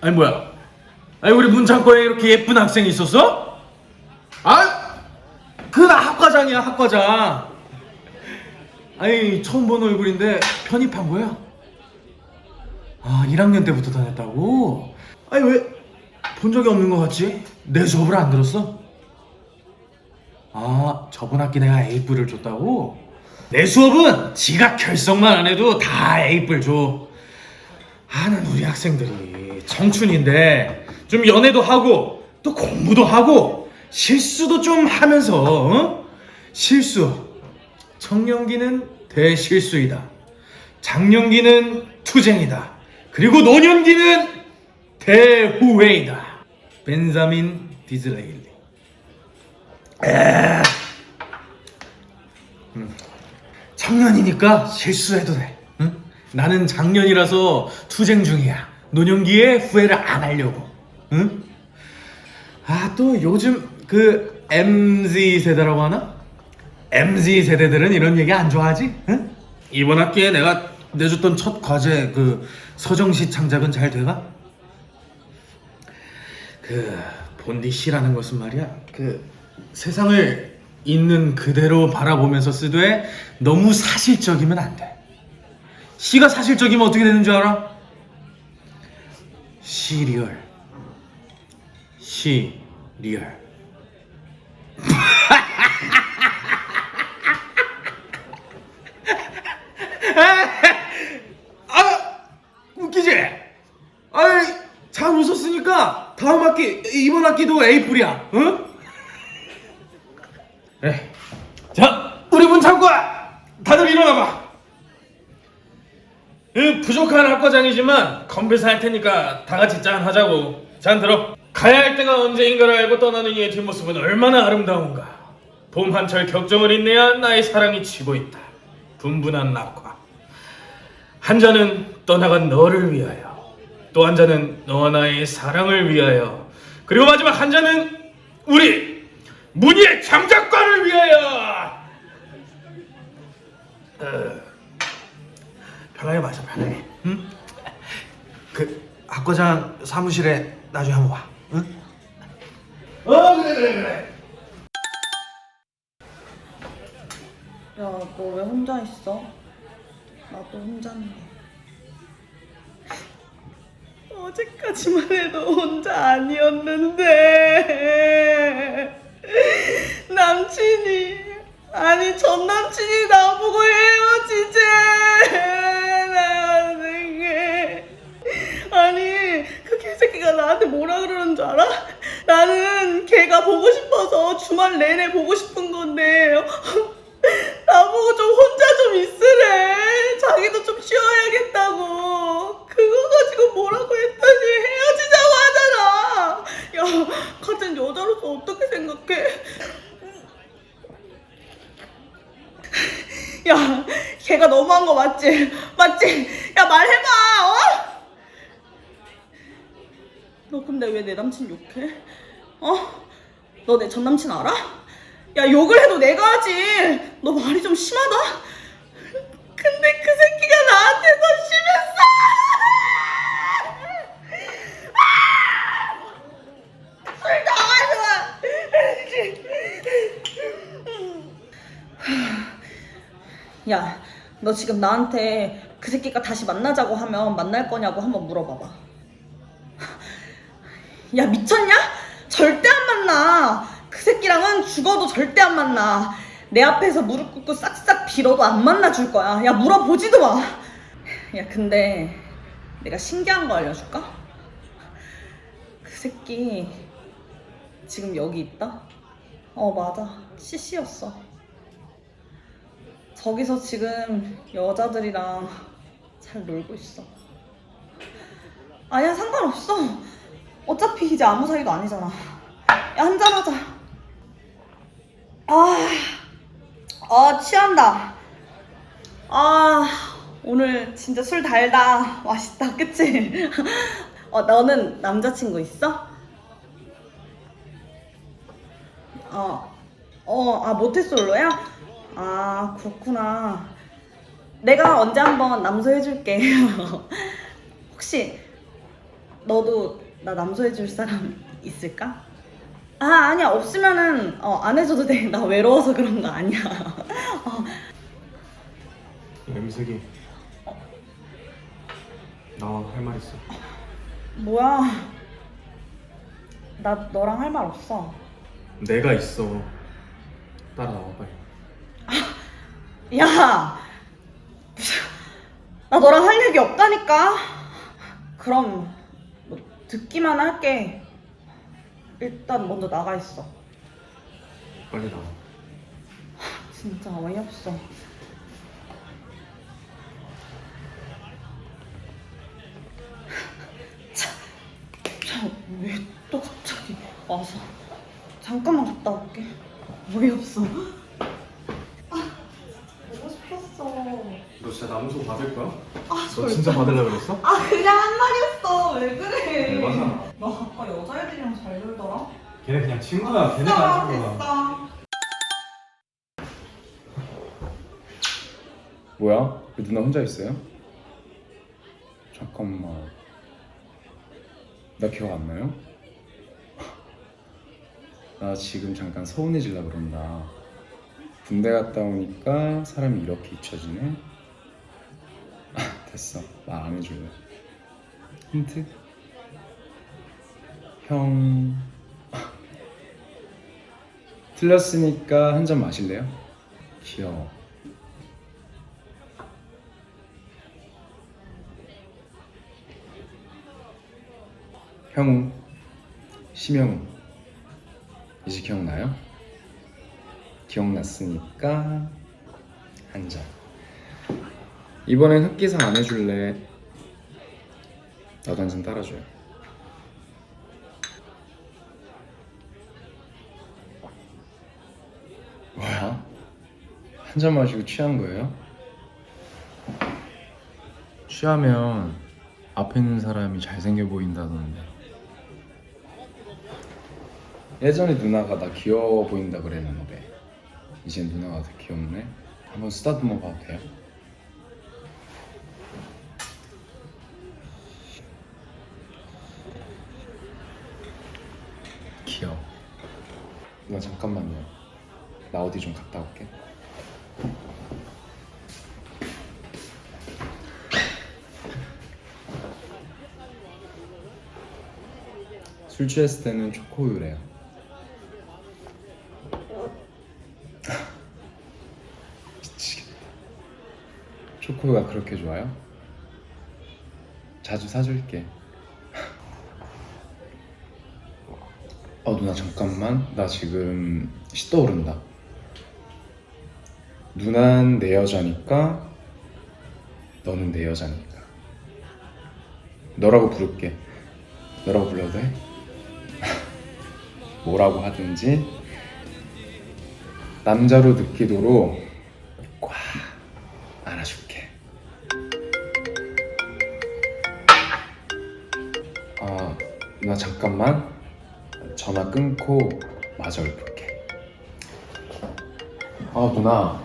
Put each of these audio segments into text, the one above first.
아니 뭐야? 아니 우리 문창고에 이렇게 예쁜 학생이 있었어? 아, 그나 학과장이야 학과장. 아니 처음 본 얼굴인데 편입한 거야? 아 1학년 때부터 다녔다고? 아니 왜 본 적이 없는 것 같지? 내 수업을 안 들었어? 아 저번 학기 내가 A뿔을 줬다고? 내 수업은 지가 결석만 안 해도 다 A뿔 줘. 아는 우리 학생들이 청춘인데 좀 연애도 하고 또 공부도 하고 실수도 좀 하면서 어? 실수 청년기는 대실수이다 장년기는 투쟁이다 그리고 노년기는 대후회이다 벤자민 디즈레일리 에. 음. 청년이니까 실수해도 돼. 응? 나는 장년이라서 투쟁 중이야. 노년기에 후회를 안 하려고. 응? 아, 또 요즘 그 MZ 세대라고 하나? MZ 세대들은 이런 얘기 안 좋아하지? 응? 이번 학기에 내가 내줬던 첫 과제 그 서정시 창작은 잘 돼가? 그 본디 시라는 것은 말이야 그 세상을 있는 그대로 바라보면서 쓰되 너무 사실적이면 안 돼. 시가 사실적이면 어떻게 되는 줄 알아? 시리얼. 시리얼. 아, 웃기지? 아이, 잘 웃었으니까 다음 학기, 이번 학기도 에이프리야, 응? 네. 자, 우리 문창과 다들 일어나봐. 이 부족한 학과장이지만 건배사 할 테니까 다 같이 짠 하자고. 잔 들어. 가야 할 때가 언제인가를 알고 떠나는 이의 뒷모습은 얼마나 아름다운가. 봄 한철 격정을 인내야 나의 사랑이 치고 있다. 분분한 낙화. 한 잔은 떠나간 너를 위하여. 또 한 잔은 너와 나의 사랑을 위하여. 그리고 마지막 한 잔은 우리 문희의 장작관을 위하여. 어, 편하게 마셔 편하게. 응? 그 학과장 사무실에 나중에 한번 와. 응? 어 그래 그래 그래. 야, 너 왜 혼자 있어? 나도 혼자인데. 어제까지만 해도 혼자 아니었는데. 남친이, 아니, 전 남친이 나보고 헤어지재! 새끼가 나한테 뭐라 그러는 줄 알아? 나는 걔가 보고 싶어서 주말 내내 보고 싶은 건데, 나보고 좀 혼자 좀 있으래. 자기도 좀 쉬어야겠다고. 그거 가지고 뭐라고 했더니 헤어지자고 하잖아. 야, 같은 여자로서 어떻게 생각해? 야, 걔가 너무한 거 맞지? 맞지? 야, 말해봐, 어? 너 근데 왜 내 남친 욕해? 어? 너 내 전 남친 알아? 야 욕을 해도 내가 하지. 너 말이 좀 심하다. 근데 그 새끼가 나한테 더 심했어. 아! 술 나가지 마. 야, 너 지금 나한테 그 새끼가 다시 만나자고 하면 만날 거냐고 한번 물어봐봐. 야 미쳤냐? 절대 안 만나. 그 새끼랑은 죽어도 절대 안 만나. 내 앞에서 무릎 꿇고 싹싹 빌어도 안 만나줄 거야. 야 물어보지도 마. 야 근데 내가 신기한 거 알려줄까? 그 새끼 지금 여기 있다. 어 맞아. CC였어. 저기서 지금 여자들이랑 잘 놀고 있어. 아니야 상관없어. 어차피 이제 아무 사이도 아니잖아. 야 한잔하자. 아, 아 취한다. 아 오늘 진짜 술 달다. 맛있다, 그치? 어 너는 남자친구 있어? 어, 어, 아 모태솔로야? 아 그렇구나. 내가 언제 한번 남소 해줄게. 혹시 너도 나 남소해 줄 사람 있을까? 아 아니야 없으면은 어, 안 해줘도 돼. 나 외로워서 그런 거 아니야. 어, 염색이 나할말 있어 뭐야? 나 너랑 할 말 없어. 내가 있어 따라와 빨리 야, 나 너랑 할 얘기 없다니까. 그럼 뭐 듣기만 할게. 일단 먼저 나가 있어. 빨리 나와 진짜 어이없어. 왜 또 갑자기 와서 잠깐만 갔다 올게. 어이없어. 아, 보고 싶었어. 너 진짜 남소 받을 거야? 아, 너 진짜 받으려고 그랬어? 아 그냥 한 말이었어. 왜 그래? 대박이야. 너 아까 여자애들이랑 잘 놀더라. 걔네 그냥 친구야 걔네가 안 친구야 됐어. 뭐야? 왜 누나 혼자 있어요? 잠깐만. 나 기억 안 나요? 나 지금 잠깐 서운해질라 그런다. 군대 갔다 오니까 사람이 이렇게 잊혀지네? 아, 됐어. 말 안 해줄래. 힌트? 형. 틀렸으니까 한 잔 마실래요? 귀여워. 형우, 심형우. 이제 기억나요? 기억났으니까 한 잔. 이번엔 흑기상 안 해줄래? 나도 한 잔 따라줘요. 뭐야? 한 잔 마시고 취한 거예요? 취하면 앞에 있는 사람이 잘생겨 보인다던데. 예전에 누나가 나 귀여워 보인다 그랬는데 이젠 누나가 더 귀엽네. 한번 쓰다듬어 봐도 돼요? 귀여워. 누나 잠깐만요. 나 어디 좀 갔다 올게. 술 취했을 때는 초코우유래요. 미치겠다. 초코우유가 그렇게 좋아요? 자주 사줄게. 어 누나 잠깐만 나 지금 시 떠오른다. 누난 내 여자니까 너는 내 여자니까 너라고 부를게. 너라고 불러도 돼? 뭐라고 하든지 남자로 느끼도록 꽉 안아줄게. 아, 나 잠깐만 전화 끊고 마저 볼게. 아, 누나.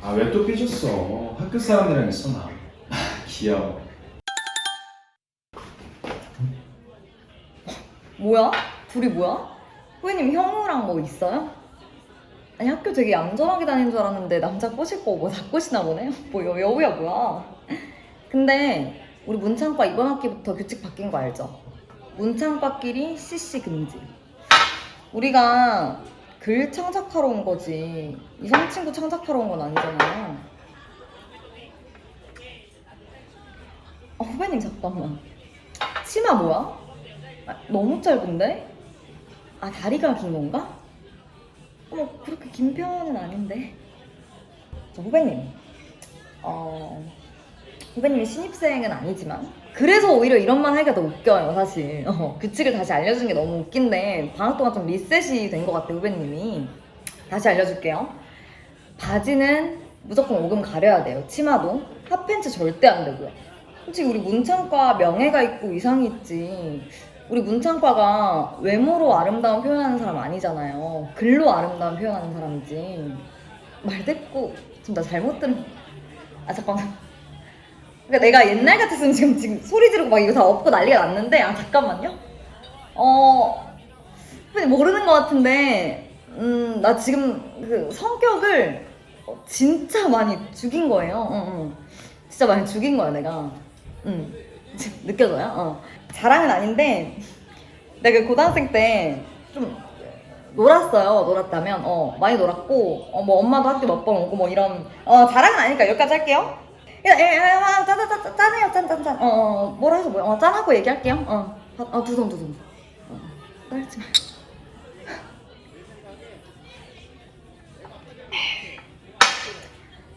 아, 왜 또 삐졌어? 학교 사람들이랑 있어 나. 아, 귀여워. 뭐야? 둘이 뭐야? 후배님 형우랑 뭐 있어요? 아니 학교 되게 얌전하게 다니는 줄 알았는데 남자 꼬실 거뭐다 꼬시나 보네? 뭐 여, 여우야 뭐야? 근데 우리 문창과 이번 학기부터 규칙 바뀐 거 알죠? 문창과끼리 CC 금지 우리가 글 창작하러 온 거지 이성 친구 창작하러 온 건 아니잖아요 어, 후배님 잠깐만 치마 뭐야? 아, 너무 짧은데? 아 다리가 긴 건가? 어머 그렇게 긴 편은 아닌데 저 후배님 어 후배님이 신입생은 아니지만 그래서 오히려 이런 말 하기가 더 웃겨요 사실 어, 규칙을 다시 알려준 게 너무 웃긴데 방학 동안 좀 리셋이 된 것 같아 후배님이 다시 알려줄게요 바지는 무조건 오금 가려야 돼요 치마도 핫팬츠 절대 안 되고요 솔직히 우리 문창과 명예가 있고 이상이 있지 우리 문창과가 외모로 아름다움 표현하는 사람 아니잖아요. 글로 아름다움 표현하는 사람이지. 말 됐고 지금 나 잘못 들은. 아 잠깐만. 그러니까 내가 옛날 같았으면 지금 지금 소리 지르고 막 이거 다 엎고 난리가 났는데 아 잠깐만요. 어 모르는 것 같은데 음 나 지금 그 성격을 어, 진짜 많이 죽인 거예요. 응, 응. 진짜 많이 죽인 거야 내가. 응 느껴져요? 어 자랑은 아닌데 내가 그 고등학생 때 좀 놀았어요. 놀았다면 어 많이 놀았고 어 뭐 엄마도 학교 몇 번 오고 뭐 이런 어 자랑은 아니니까 여기까지 할게요. 야 야 야 짠해요. 짠짠짠. 어, 어 뭐라 해서 뭐야? 어 짠하고 얘기할게요. 어어두손두손 어, 떨지 마.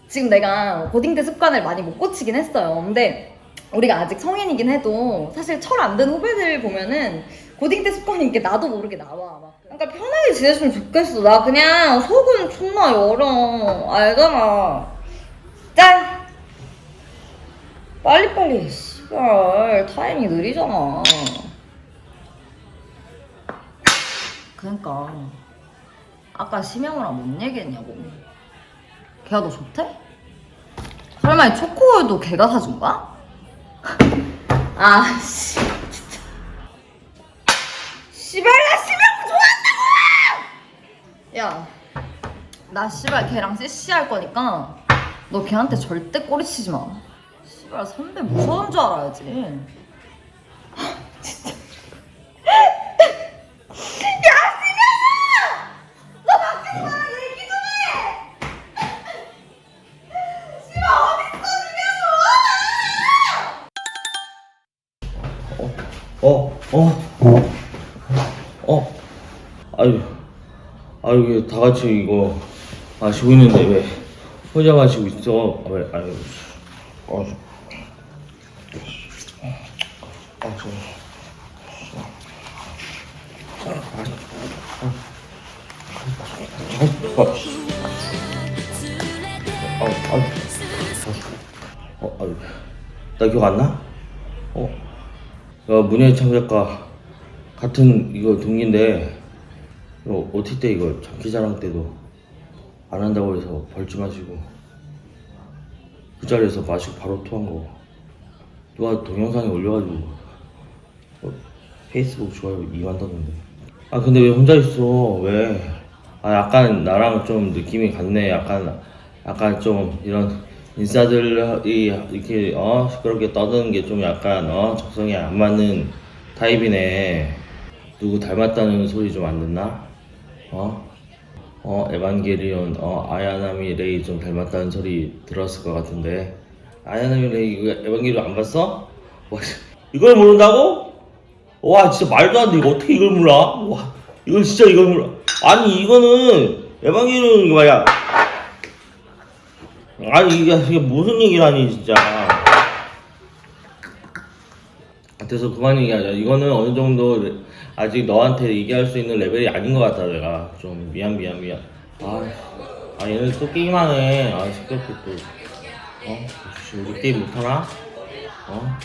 지금 내가 고딩 때 습관을 많이 못 고치긴 했어요. 근데 우리가 아직 성인이긴 해도 사실 철 안 든 후배들 보면은 고딩 때 습관이 이렇게 나도 모르게 나와. 막 그러니까 편하게 지냈으면 좋겠어. 나 그냥 속은 존나 열어 알잖아. 짠 빨리빨리 씨발 타이밍 느리잖아 그러니까 아까 심영우랑 뭔 얘기했냐고 걔가 너 좋대? 설마 이 초코우유도 걔가 사준 거야? 아씨 진짜 씨발 나 심영우 좋아한다고! 야 나 씨발 걔랑 CC 할 거니까 너 걔한테 절대 꼬리치지 마 씨발 선배 무서운 줄 알아야지. 씨발, 어, 어, 어, 아유, 아유, 다 같이 이거 마시고 있는데 왜 혼자 마시고 있어? 아, 왜, 아유, 어, 아, 저, 아, 아, 어, 아유, 나 기억 안 나? 어. 야, 문예의 창작가 같은 이거 동기인데 이거 OT 때 이거 장기자랑 때도 안 한다고 해서 벌주 마시고 그 자리에서 마시고 바로 토한 거 누가 동영상에 올려가지고 어, 페이스북 좋아요 2만 떴는데 아 근데 왜 혼자 있어 왜? 아 약간 나랑 좀 느낌이 같네 약간 약간 좀 이런 인싸들이 이렇게 어 시끄럽게 떠드는 게 좀 약간 어 적성에 안 맞는 타입이네 누구 닮았다는 소리 좀 안 듣나? 어? 어 에반게리온 어 아야나미 레이 좀 닮았다는 소리 들었을 것 같은데 아야나미 레이 에반게리온 안 봤어? 와, 이걸 모른다고? 와 진짜 말도 안 돼 이거 어떻게 이걸 몰라? 와 이걸 진짜 이걸 몰라 아니 이거는 에반게리온 말이야 아니 이게, 이게 무슨 얘기라니 진짜 그래서 그만 얘기하자 이거는 어느 정도 레- 아직 너한테 얘기할 수 있는 레벨이 아닌 것 같다 내가 좀 미안 미안 미안 아, 아 얘네 또 게임하네 아 시끄럽게 또 어? 우리 게임 못하나? 어?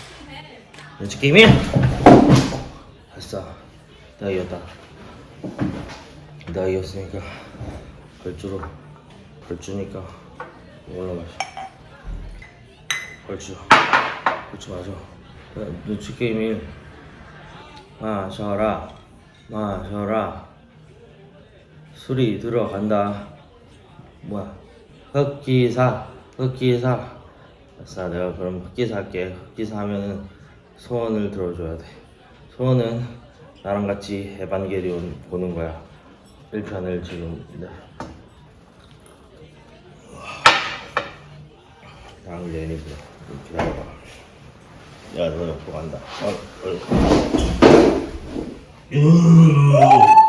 연치 게임이야? 이겼다. 내가 이겼으니까 벌주로. 벌주니까 이걸로 마셔. 벌주. 벌주 마셔. 야, 눈치 게임이 마셔라. 마셔라. 술이 들어간다. 뭐야? 흑기사 흑기사. 아싸 내가 그럼 흑기사 할게. 흑기사 하면은 소원을 들어줘야 돼 소원은 나랑 같이 에반게리온 보는 거야 1편을 지금 네. 나랑 레니 보자 기다려봐 야, 너 옆으로 간다. 어, 어.